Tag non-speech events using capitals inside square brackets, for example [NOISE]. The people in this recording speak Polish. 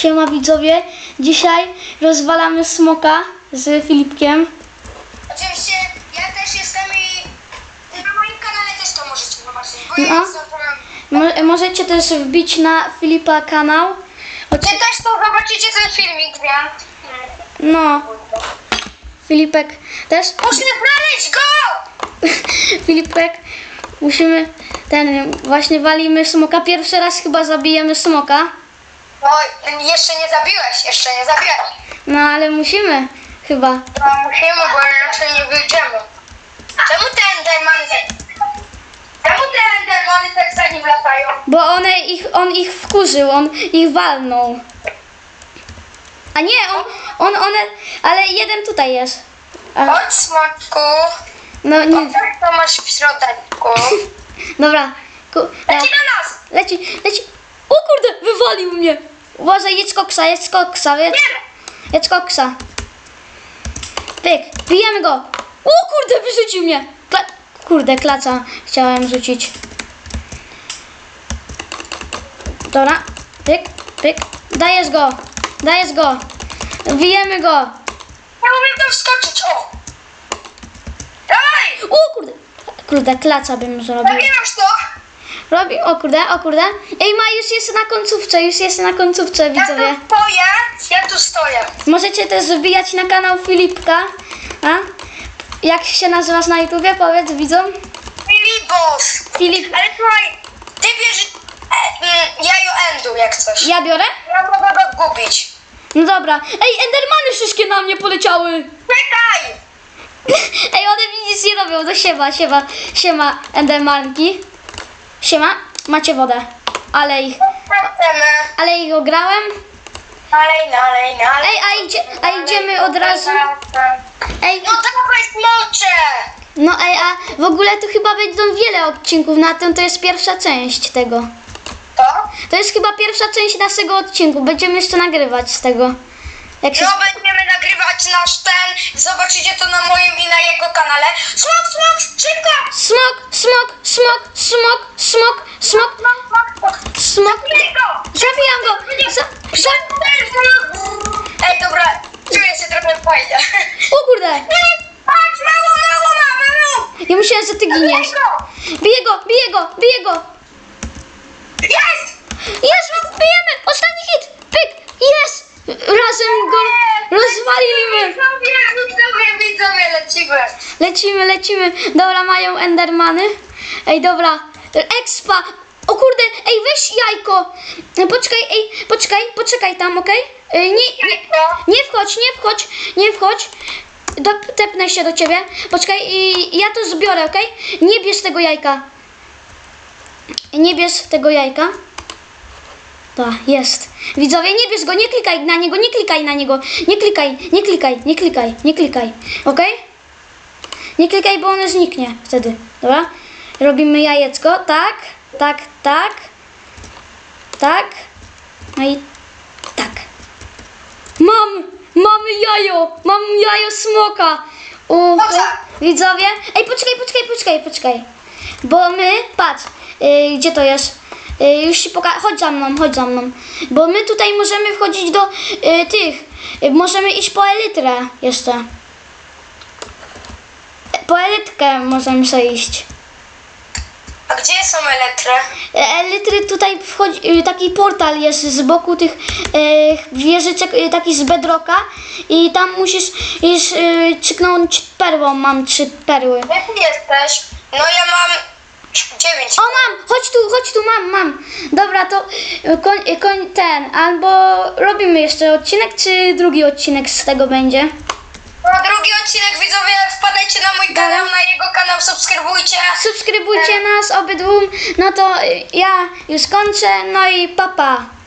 Siema widzowie, dzisiaj rozwalamy smoka z Filipkiem. Oczywiście ja też jestem i na moim kanale też to możecie zobaczyć, bo ja No. Mo- możecie też wbić na Filipa kanał. Wy też to zobaczycie ten filmik, więc... No, Filipek też. Musimy znaleźć go! [LAUGHS] Filipek, musimy ten, właśnie walimy smoka. Pierwszy raz chyba zabijemy smoka. Oj, jeszcze nie zabiłeś, jeszcze nie zabiłeś. No ale musimy chyba. No musimy, bo inaczej nie wyjdziemy. Czemu te endermany tak... Czemu te endermany tak za nim latają? Bo one ich, on ich wkurzył, on ich walnął. A nie, on, on, one, ale jeden tutaj jest. A, Chodź, smoczku. no nie, Co to masz w środku? [LAUGHS] dobra. Ku, Leci na nas! leci, leci. Wywalił mnie. Uważaj, jedz koksa, jedz koksa, jedz, Nie! jedz koksa. Pyk, bijemy go. O kurde, wyrzucił mnie. Kla kurde, klaca chciałem rzucić. Dobra, pyk, pyk. Dajesz go, dajesz go. Bijemy go. Ja umiem tam wskoczyć, o! Dawaj! O kurde, kurde, klaca bym zrobił. Zabierasz to! Robi, o kurde, o kurde. Ej, ma, już jest na końcówce, już jest na końcówce, Ja widzowie. tu stoję, ja tu stoję. Możecie też wbijać na kanał Filipka. A? Jak się nazywasz na YouTubie? Powiedz widzom. Filibos! Filip. Ale słuchaj, ty bierz e, mm, jajo endu jak coś. Ja biorę? Ja mogę go gubić. No dobra. Ej, Endermany wszystkie na mnie poleciały. Czekaj! [LAUGHS] Ej, one mi nic nie robią. To siema, siema, siema, Endermanki. Siema, macie wodę. Ale ich, chcemy? ale ich ograłem. Nalej, nalej, nalej. Ej, a, idzie, a idziemy od razu. Ej, No dawaj smocze! no ej, a w ogóle tu chyba będą wiele odcinków na tym. To jest pierwsza część tego. To? To jest chyba pierwsza część naszego odcinku. Będziemy jeszcze nagrywać z tego. Jak się... No będziemy nagrywać nasz ten, zobaczycie to na moim i na jego kanale. Smok, smok, szybko! Smok, smok, smok, smok, smok, smok, Smok! Zabijam go! Za, za... Ej, dobra, czuję się trochę fajnie. O kurde! Patrz, mało, mało, mało, mało! Ja myślałem, że ty giniesz. Biję go, biję go, biję go! Jest! Jest, bijemy! Ostatni hit! Pyk! Jest! Razem go widzowie, widzowie, lecimy. Lecimy, lecimy. Dobra, mają endermany. Ej, dobra. Expa. O kurde, ej, weź jajko. Poczekaj, ej, poczekaj, poczekaj tam, okej? Ej, Nie, nie, nie wchodź, nie wchodź, nie wchodź. Do, tepnę się do ciebie. Poczekaj, i ja to zbiorę, okej? Nie bierz tego jajka. Nie bierz tego jajka. Tak, jest. Widzowie, nie bierz go, nie klikaj na niego, nie klikaj na niego. Nie klikaj, nie klikaj, nie klikaj, nie klikaj. Okej? Nie klikaj, bo ono zniknie wtedy. Dobra? Robimy jajecko. Tak, tak, tak. Tak. No i tak. Mam! Mamy jajo! Mam jajo smoka! U, Dobrze. widzowie? Ej, poczekaj, poczekaj, poczekaj, poczekaj. Bo my, patrz, yy, gdzie to jest? Yy, już ci pokażę. Chodź za mną, chodź za mną. Bo my tutaj możemy wchodzić do yy, tych. Yy, możemy iść po elytrę jeszcze. Po elytkę możemy iść. A gdzie są elektry? Elytry tutaj wchodzi, y, taki portal jest z boku tych y, wieżyczek, y, taki z bedroka i tam musisz iść, y, czyknąć perłą, mam trzy perły. Gdzie ty jesteś? No ja mam dziewięć. O mam, chodź tu, chodź tu, mam, mam. Dobra, to koń, koń ten, albo robimy jeszcze odcinek, czy drugi odcinek z tego będzie? No drugi odcinek widzowie, wpadajcie na mój kanał, na jego kanał, subskrybujcie. Subskrybujcie nas obydwu, no to y, ja już kończę, no i papa.